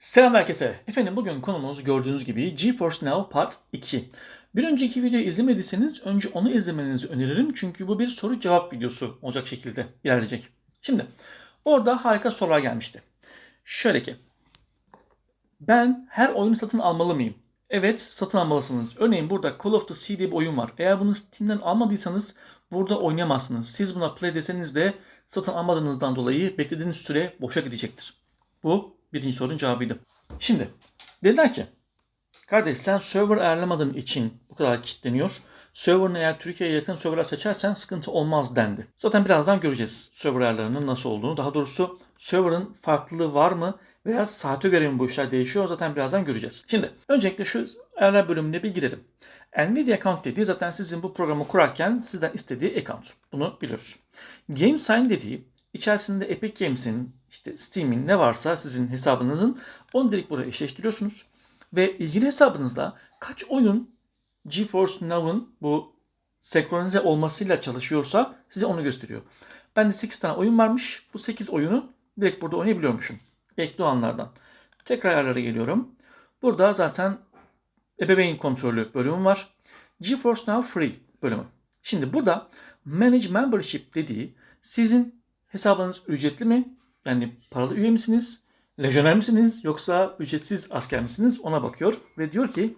Selam herkese. Efendim bugün konumuz gördüğünüz gibi GeForce Now Part 2. Bir önceki videoyu izlemediyseniz önce onu izlemenizi öneririm. Çünkü bu bir soru cevap videosu olacak şekilde ilerleyecek. Şimdi orada harika sorular gelmişti. Şöyle ki ben her oyunu satın almalı mıyım? Evet satın almalısınız. Örneğin burada Call of Duty diye bir oyun var. Eğer bunu Steam'den almadıysanız burada oynayamazsınız. Siz buna play deseniz de satın almadığınızdan dolayı beklediğiniz süre boşa gidecektir. Bu birinci sorunun cevabıydı. Şimdi dediler ki kardeş sen server ayarlamadığın için bu kadar kilitleniyor. Server'ını eğer Türkiye'ye yakın server'a seçersen sıkıntı olmaz dendi. Zaten birazdan göreceğiz server ayarlarının nasıl olduğunu. Daha doğrusu server'ın farklılığı var mı veya saate göre mi bu işler değişiyor zaten birazdan göreceğiz. Şimdi öncelikle şu ayarlar bölümüne bir girelim. Nvidia account dediği zaten sizin bu programı kurarken sizden istediği account. Bunu biliyoruz. Game Sign dediği içerisinde Epic Games'in, işte Steam'in ne varsa sizin hesabınızın onu direkt buraya eşleştiriyorsunuz. Ve ilgili hesabınızda kaç oyun GeForce Now'ın bu senkronize olmasıyla çalışıyorsa size onu gösteriyor. Bende 8 tane oyun varmış. Bu 8 oyunu direkt burada oynayabiliyormuşum. Ekli olanlardan. Tekrar ayarlara geliyorum. Burada zaten ebeveyn kontrolü bölümü var. GeForce Now Free bölümü. Şimdi burada Manage Membership dediği sizin hesabınız ücretli mi? Yani paralı üye misiniz? Lejyoner misiniz? Yoksa ücretsiz asker misiniz? Ona bakıyor ve diyor ki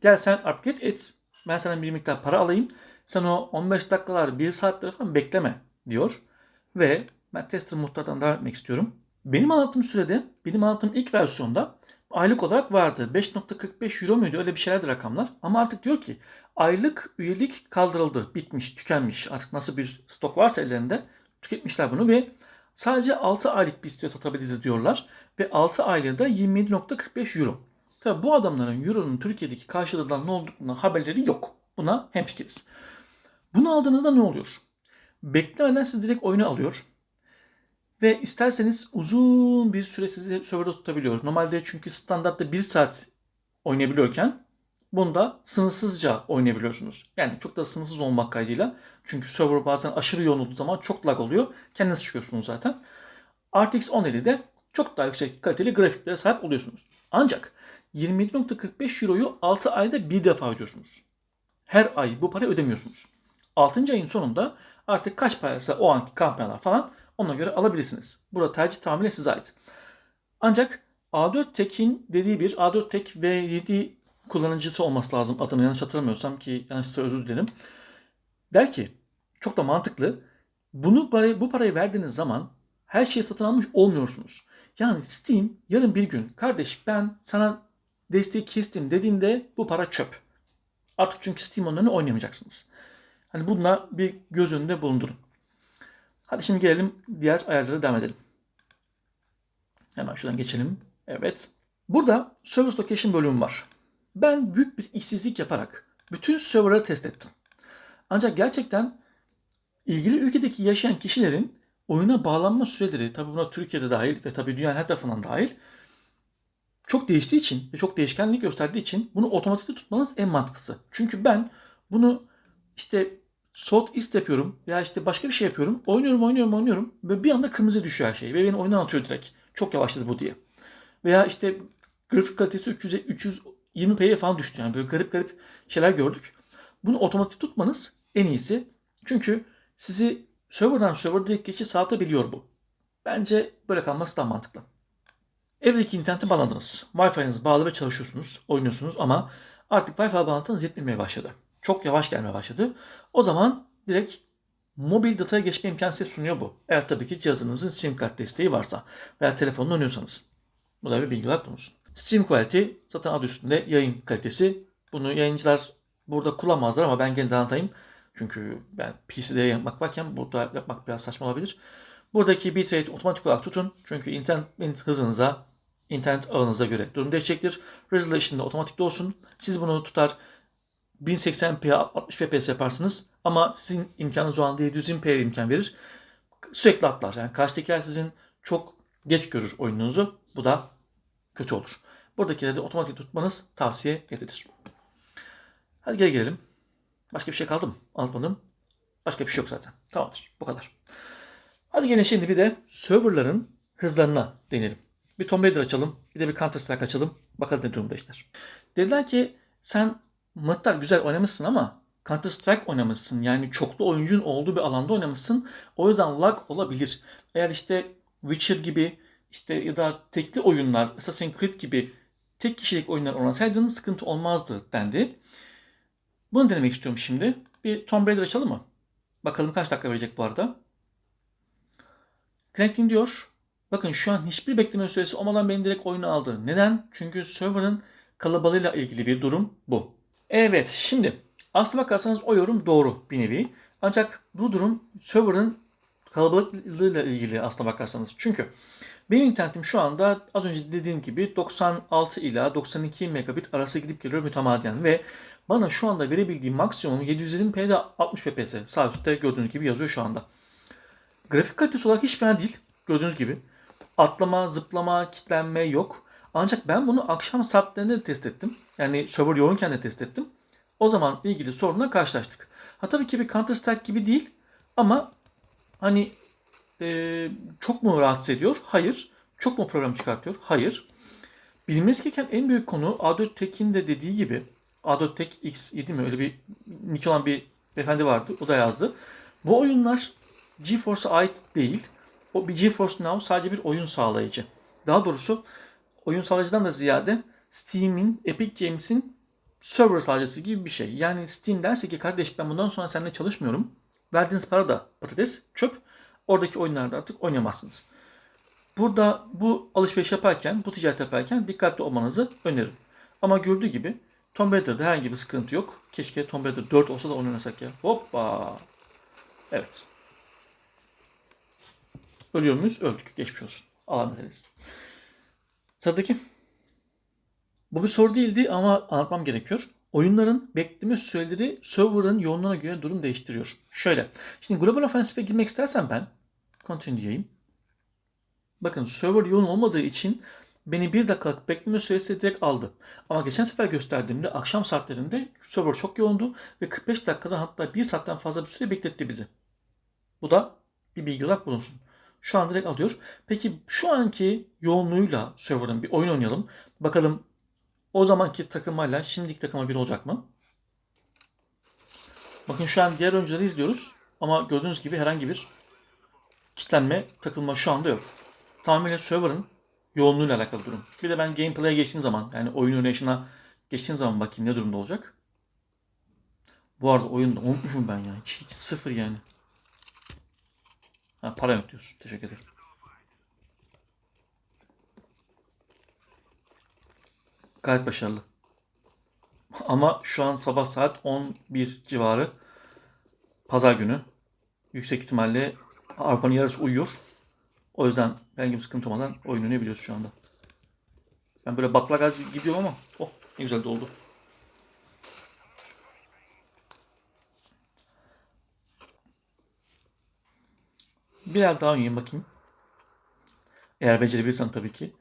gel sen upgrade et. Ben sana bir miktar para alayım. Sen o 15 dakikalar, 1 saatler falan bekleme diyor. Ve ben tester muhtardan devam etmek istiyorum. Benim anlattığım sürede, benim anlattığım ilk versiyonda aylık olarak vardı. 5.45 euro muydu? Öyle bir şeylerdi rakamlar. Ama artık diyor ki aylık üyelik kaldırıldı. Bitmiş, tükenmiş. Artık nasıl bir stok varsa ellerinde tüketmişler bunu ve sadece 6 aylık bir site satabiliriz diyorlar. Ve 6 aylığı da 27.45 euro. Tabi bu adamların euronun Türkiye'deki karşılığından ne olduğundan haberleri yok. Buna hemfikiriz. Bunu aldığınızda ne oluyor? Beklemeden siz direkt oyunu alıyor. Ve isterseniz uzun bir süre sizi serverda tutabiliyor. Normalde çünkü standartta 1 saat oynayabiliyorken bunda sınırsızca oynayabiliyorsunuz. Yani çok da sınırsız olmak kaydıyla. Çünkü server bazen aşırı yoğun olduğu zaman çok lag oluyor. Kendiniz çıkıyorsunuz zaten. RTX 1050'de çok daha yüksek kaliteli grafiklere sahip oluyorsunuz. Ancak 27.45 Euro'yu 6 ayda bir defa ödüyorsunuz. Her ay bu parayı ödemiyorsunuz. 6. ayın sonunda artık kaç paraysa o anki kampanyalar falan ona göre alabilirsiniz. Burada tercih tamamen size ait. Ancak A4 Tech'in dediği bir A4 Tech V7 kullanıcısı olması lazım adını yanlış hatırlamıyorsam ki yanlışsa özür dilerim. Der ki çok da mantıklı. Bunu parayı, bu parayı verdiğiniz zaman her şeyi satın almış olmuyorsunuz. Yani Steam yarın bir gün kardeş ben sana desteği kestim dediğinde bu para çöp. Artık çünkü Steam onlarını oynayamayacaksınız. Hani bununla bir göz önünde bulundurun. Hadi şimdi gelelim diğer ayarlara devam edelim. Hemen şuradan geçelim. Evet. Burada Service Location bölümü var. Ben büyük bir işsizlik yaparak bütün serverları test ettim. Ancak gerçekten ilgili ülkedeki yaşayan kişilerin oyuna bağlanma süreleri, tabi buna Türkiye'de dahil ve tabi dünyanın her tarafından dahil çok değiştiği için ve çok değişkenlik gösterdiği için bunu otomatikte tutmanız en mantıklısı. Çünkü ben bunu işte Salt East yapıyorum veya işte başka bir şey yapıyorum. Oynuyorum, oynuyorum, oynuyorum ve bir anda kırmızı düşüyor her şey ve beni oyundan atıyor direkt. Çok yavaşladı bu diye. Veya işte grafik kalitesi 300'e 320p'ye falan düştü. Yani böyle garip garip şeyler gördük. Bunu otomatik tutmanız en iyisi. Çünkü sizi serverdan server direkt geçiş sağlatabiliyor bu. Bence böyle kalması daha mantıklı. Evdeki internete bağlandınız. Wi-Fi'niz bağlı ve çalışıyorsunuz, oynuyorsunuz ama artık Wi-Fi bağlantınız yetmemeye başladı. Çok yavaş gelmeye başladı. O zaman direkt mobil dataya geçme imkanı size sunuyor bu. Eğer tabii ki cihazınızın SIM kart desteği varsa veya telefonla oynuyorsanız. Bu da bir bilgi olarak bulunsun. Stream quality zaten adı üstünde yayın kalitesi. Bunu yayıncılar burada kullanmazlar ama ben gene de anlatayım. Çünkü ben PC'de yapmak varken burada yapmak biraz saçma olabilir. Buradaki bitrate otomatik olarak tutun. Çünkü internet hızınıza, internet ağınıza göre durum değişecektir. Resolution da otomatik de olsun. Siz bunu tutar 1080p 60 fps yaparsınız ama sizin imkanınız o anda 720p imkan verir. Sürekli atlar. Yani karşıdakiler sizin çok geç görür oyununuzu. Bu da kötü olur. Buradakileri de otomatik tutmanız tavsiye edilir. Hadi geri gelelim. Başka bir şey kaldı mı? Anlatmadım. Başka bir şey yok zaten. Tamamdır. Bu kadar. Hadi gelin şimdi bir de serverların hızlarına değinelim. Bir Tomb Raider açalım. Bir de bir Counter Strike açalım. Bakalım ne durumda işler. Dediler ki sen Mıhtar güzel oynamışsın ama Counter Strike oynamışsın. Yani çoklu oyuncun olduğu bir alanda oynamışsın. O yüzden lag olabilir. Eğer işte Witcher gibi işte ya da tekli oyunlar, Assassin's Creed gibi tek kişilik oyunlar oynasaydın sıkıntı olmazdı dendi. Bunu denemek istiyorum şimdi. Bir Tomb Raider açalım mı? Bakalım kaç dakika verecek bu arada. Connecting diyor. Bakın şu an hiçbir bekleme süresi olmadan beni direkt oyuna aldı. Neden? Çünkü server'ın kalabalığıyla ilgili bir durum bu. Evet şimdi aslına bakarsanız o yorum doğru bir nevi. Ancak bu durum server'ın kalabalıklığıyla ilgili aslına bakarsanız. Çünkü benim internetim şu anda az önce dediğim gibi 96 ila 92 megabit arası gidip geliyor mütemadiyen ve bana şu anda verebildiğim maksimum 720p'de 60 fps. Sağ üstte gördüğünüz gibi yazıyor şu anda. Grafik kalitesi olarak hiç fena değil. Gördüğünüz gibi. Atlama, zıplama, kitlenme yok. Ancak ben bunu akşam saatlerinde de test ettim. Yani server yoğunken de test ettim. O zaman ilgili sorunla karşılaştık. Ha tabii ki bir Counter Strike gibi değil ama hani e, çok mu rahatsız ediyor? Hayır. Çok mu problem çıkartıyor? Hayır. Bilmesi gereken en büyük konu A4 Tek'in de dediği gibi A4 Tek X7 mi öyle bir nick olan bir beyefendi vardı. O da yazdı. Bu oyunlar GeForce'a ait değil. O bir GeForce Now sadece bir oyun sağlayıcı. Daha doğrusu oyun sağlayıcıdan da ziyade Steam'in, Epic Games'in server sağlayıcısı gibi bir şey. Yani Steam derse ki kardeş ben bundan sonra seninle çalışmıyorum. Verdiğiniz para da patates, çöp. Oradaki oyunlarda artık oynayamazsınız. Burada bu alışveriş yaparken, bu ticaret yaparken dikkatli olmanızı öneririm. Ama gördüğü gibi Tomb Raider'da herhangi bir sıkıntı yok. Keşke Tomb Raider 4 olsa da onu oynasak ya. Hoppa. Evet. Ölüyor muyuz? Öldük. Geçmiş olsun. Allah meselesi. Sıradaki. Bu bir soru değildi ama anlatmam gerekiyor. Oyunların bekleme süreleri server'ın yoğunluğuna göre durum değiştiriyor. Şöyle. Şimdi Global Offensive'e girmek istersen ben continue diyeyim. Bakın server yoğun olmadığı için beni bir dakikalık bekleme süresi direkt aldı. Ama geçen sefer gösterdiğimde akşam saatlerinde server çok yoğundu ve 45 dakikadan hatta 1 saatten fazla bir süre bekletti bizi. Bu da bir bilgi olarak bulunsun. Şu an direkt alıyor. Peki şu anki yoğunluğuyla server'ın bir oyun oynayalım. Bakalım o zamanki takımayla şimdiki takıma bir olacak mı? Bakın şu an diğer oyuncuları izliyoruz. Ama gördüğünüz gibi herhangi bir kitlenme, takılma şu anda yok. Tamamıyla server'ın yoğunluğuyla alakalı durum. Bir de ben gameplay'e geçtiğim zaman yani oyun oynayışına geçtiğim zaman bakayım ne durumda olacak. Bu arada oyunda unutmuşum ben ya. Hiç, hiç sıfır yani. Ha, para yok diyorsun. Teşekkür ederim. Gayet başarılı. Ama şu an sabah saat 11 civarı. Pazar günü. Yüksek ihtimalle Avrupa'nın yarısı uyuyor. O yüzden herhangi bir sıkıntı olmadan oyun oynayabiliyoruz şu anda. Ben böyle batla gaz gidiyorum ama oh ne güzel de oldu. Biraz daha oynayayım bakayım. Eğer becerebilirsem tabii ki.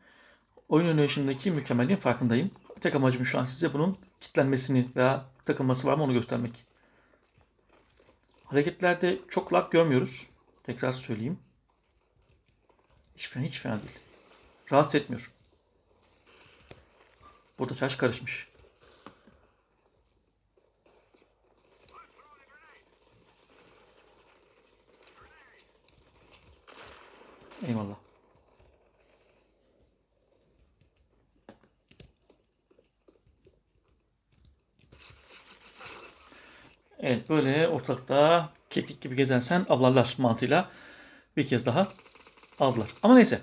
Oyun oynayışındaki mükemmelliğin farkındayım. Tek amacım şu an size bunun kitlenmesini veya takılması var mı onu göstermek. Hareketlerde çok lag görmüyoruz. Tekrar söyleyeyim. Hiç fena, hiç fena değil. Rahatsız etmiyor. Burada çarşı karışmış. Eyvallah. Evet böyle ortalıkta keklik gibi gezersen avlarlar mantığıyla bir kez daha aldılar. Ama neyse.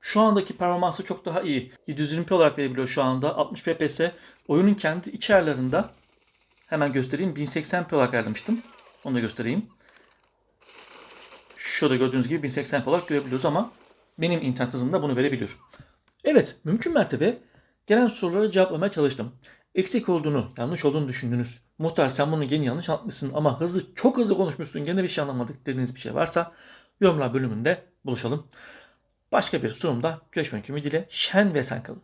Şu andaki performansı çok daha iyi. 720p olarak verebiliyor şu anda. 60 fps. Oyunun kendi iç ayarlarında hemen göstereyim. 1080p olarak ayarlamıştım. Onu da göstereyim. Şurada gördüğünüz gibi 1080p olarak görebiliyoruz ama benim internet hızımda bunu verebiliyor. Evet, mümkün mertebe gelen soruları cevaplamaya çalıştım. Eksik olduğunu, yanlış olduğunu düşündünüz. Muhtar sen bunu gene yanlış anlatmışsın ama hızlı, çok hızlı konuşmuşsun. Gene bir şey anlamadık dediğiniz bir şey varsa yorumlar bölümünde buluşalım. Başka bir sunumda görüşmek ümidiyle şen ve sen kalın.